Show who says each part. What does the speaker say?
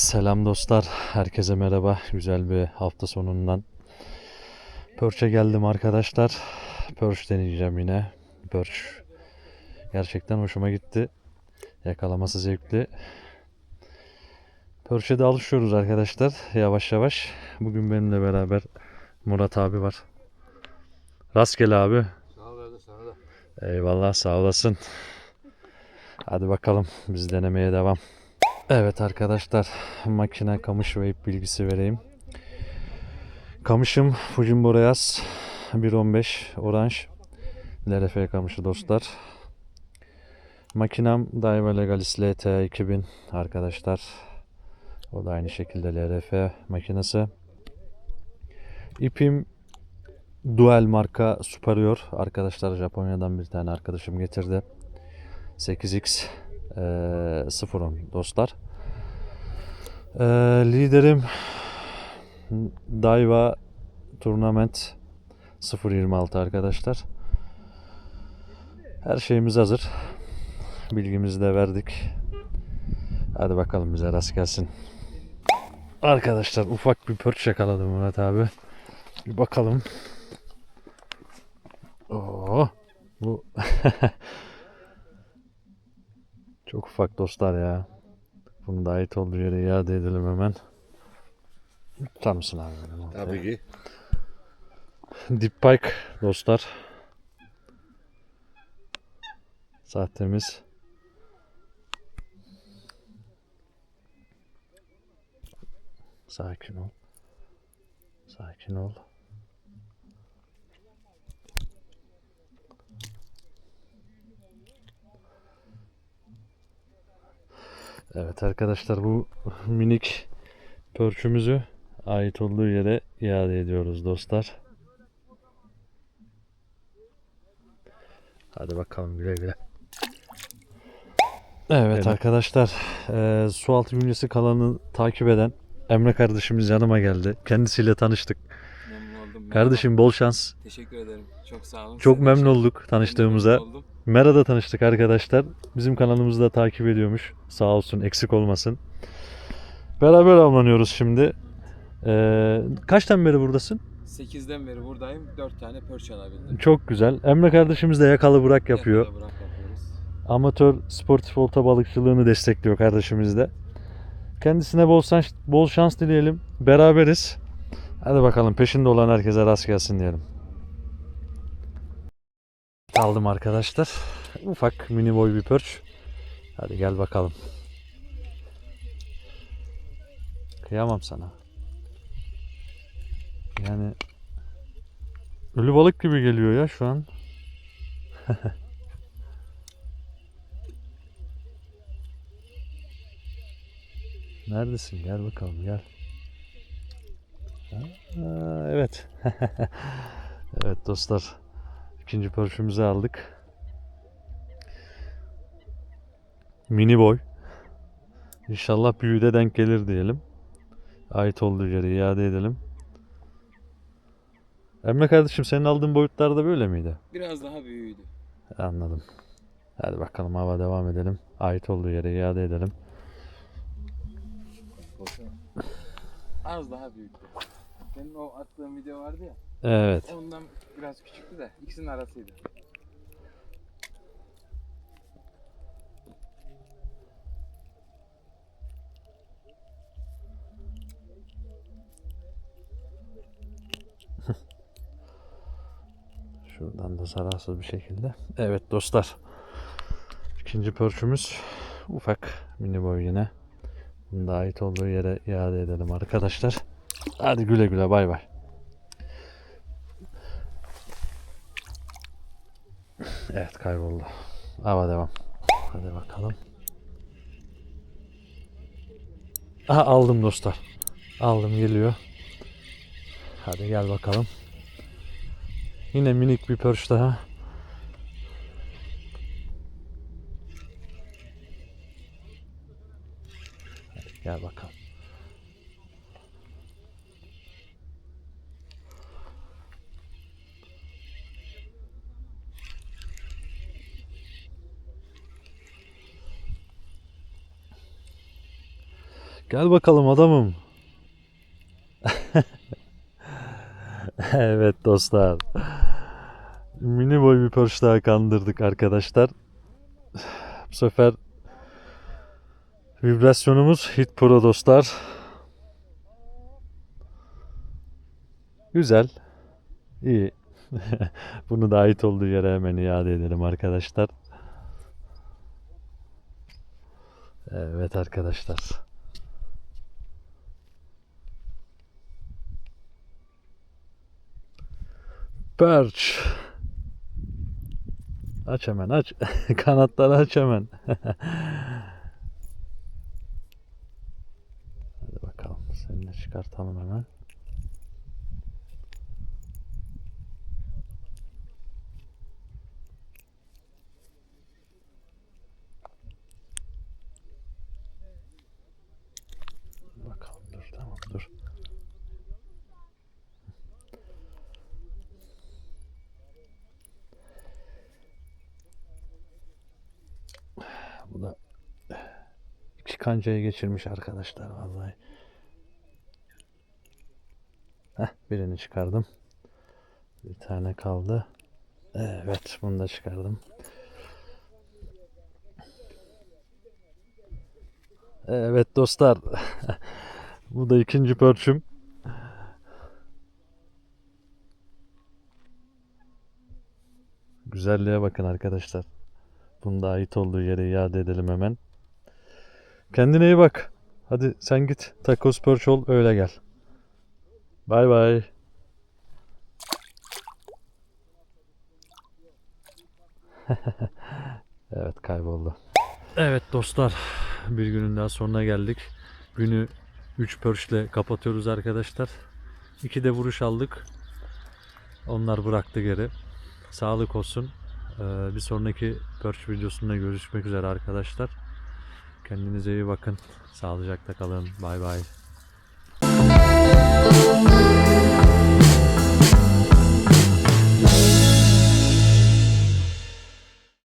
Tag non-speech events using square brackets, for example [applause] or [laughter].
Speaker 1: Selam dostlar. Herkese merhaba. Güzel bir hafta sonundan. Perch'e geldim arkadaşlar. Perch deneyeceğim yine. Perch gerçekten hoşuma gitti. Yakalaması zevkli. Perch'e de alışıyoruz arkadaşlar. Yavaş yavaş. Bugün benimle beraber Murat abi var. Rastgele abi.
Speaker 2: Sağ ol sana da.
Speaker 1: Eyvallah sağ olasın. Hadi bakalım biz denemeye devam. Evet arkadaşlar makine kamış ve ip bilgisi vereyim. Kamışım Fujin Boreas 1.15 oranj LRF kamışı dostlar. Makinem Daiwa Legalis LT 2000 arkadaşlar. O da aynı şekilde LRF makinesi. İpim Dual marka Superior. Arkadaşlar Japonya'dan bir tane arkadaşım getirdi. 8x eee 010 dostlar. Eee, liderim Daiwa Tournament 026 arkadaşlar. Her şeyimiz hazır. Bilgimizi de verdik. Hadi bakalım bize rast gelsin. Arkadaşlar ufak bir pörç yakaladım Murat abi. Bir bakalım. Oo, bu [laughs] çok ufak dostlar ya. Bunu da ait olduğu yere iade edelim hemen. Tutar mısın abi?
Speaker 2: Tabii ki.
Speaker 1: Deep Pike dostlar. Sahtemiz. Sakin ol. Sakin ol. Evet arkadaşlar bu [laughs] minik pörçümüzü ait olduğu yere iade ediyoruz dostlar. Hadi bakalım güle güle. Evet arkadaşlar eee su altı güncesi kalanı takip eden Emre kardeşimiz yanıma geldi. Kendisiyle tanıştık.
Speaker 3: Memnun oldum.
Speaker 1: Kardeşim bol şans.
Speaker 3: Teşekkür ederim. Çok sağ olun.
Speaker 1: Çok memnun
Speaker 3: için
Speaker 1: olduk tanıştığımıza.
Speaker 3: memnun oldum.
Speaker 1: Mera'da tanıştık arkadaşlar. Bizim kanalımızı da takip ediyormuş. Sağ olsun eksik olmasın. Beraber avlanıyoruz şimdi. Eee kaçtan beri buradasın?
Speaker 3: 8'den beri buradayım. 4 tane pörç alabildim.
Speaker 1: Çok güzel. Emre kardeşimiz de yakalı bırak yapıyor.
Speaker 3: Yakala bırak yapıyoruz.
Speaker 1: Amatör sportif olta balıkçılığını destekliyor kardeşimiz de. Kendisine bol şans, bol şans dileyelim. Beraberiz. Hadi bakalım peşinde olan herkese rast gelsin diyelim. Aldım arkadaşlar. Ufak mini boy bir pörç. Hadi gel bakalım. Kıyamam sana. Yani ölü balık gibi geliyor ya şu an. [laughs] Neredesin? Gel bakalım gel. Aa, evet. [laughs] evet dostlar. İkinci pörfümüzü aldık. Mini boy. İnşallah büyüğü de denk gelir diyelim. Ait olduğu yere iade edelim. Emre kardeşim senin aldığın boyutlar da böyle miydi?
Speaker 3: Biraz daha büyüğüydü.
Speaker 1: Anladım. Hadi bakalım hava devam edelim. Ait olduğu yere iade edelim.
Speaker 3: Az daha büyüktü. Senin o attığın video vardı ya.
Speaker 1: Evet.
Speaker 3: Ondan biraz küçüktü de ikisinin arasıydı. [laughs]
Speaker 1: Şuradan da zararsız bir şekilde. Evet dostlar. İkinci pörçümüz ufak mini boy yine. Bunu da ait olduğu yere iade edelim arkadaşlar. Hadi güle güle bay bay. Evet kayboldu. Hava devam. Hadi bakalım. Aha aldım dostlar. Aldım geliyor. Hadi gel bakalım. Yine minik bir pörç daha. Gel bakalım. Gel bakalım adamım. [laughs] evet dostlar. Mini boy bir Porsche daha kandırdık arkadaşlar. Bu sefer vibrasyonumuz Hit Pro dostlar. Güzel. İyi. [laughs] Bunu da ait olduğu yere hemen iade edelim arkadaşlar. Evet arkadaşlar. Perch. Aç hemen aç. [laughs] Kanatları aç hemen. [laughs] Hadi bakalım. Seni de çıkartalım hemen. Bakalım dur tamam dur. Bu da iki kancayı geçirmiş arkadaşlar vallahi. Heh, birini çıkardım. Bir tane kaldı. Evet bunu da çıkardım. Evet dostlar. [laughs] Bu da ikinci pörçüm. Güzelliğe bakın arkadaşlar. Bunu da ait olduğu yere iade edelim hemen. Kendine iyi bak. Hadi sen git. Tacos pörç ol öyle gel. Bay bay. [laughs] evet kayboldu. Evet dostlar bir günün daha sonuna geldik. Günü 3 pörçle kapatıyoruz arkadaşlar. 2 de vuruş aldık. Onlar bıraktı geri. Sağlık olsun. Ee, bir sonraki pörç videosunda görüşmek üzere arkadaşlar. Kendinize iyi bakın. Sağlıcakla kalın. Bay bay.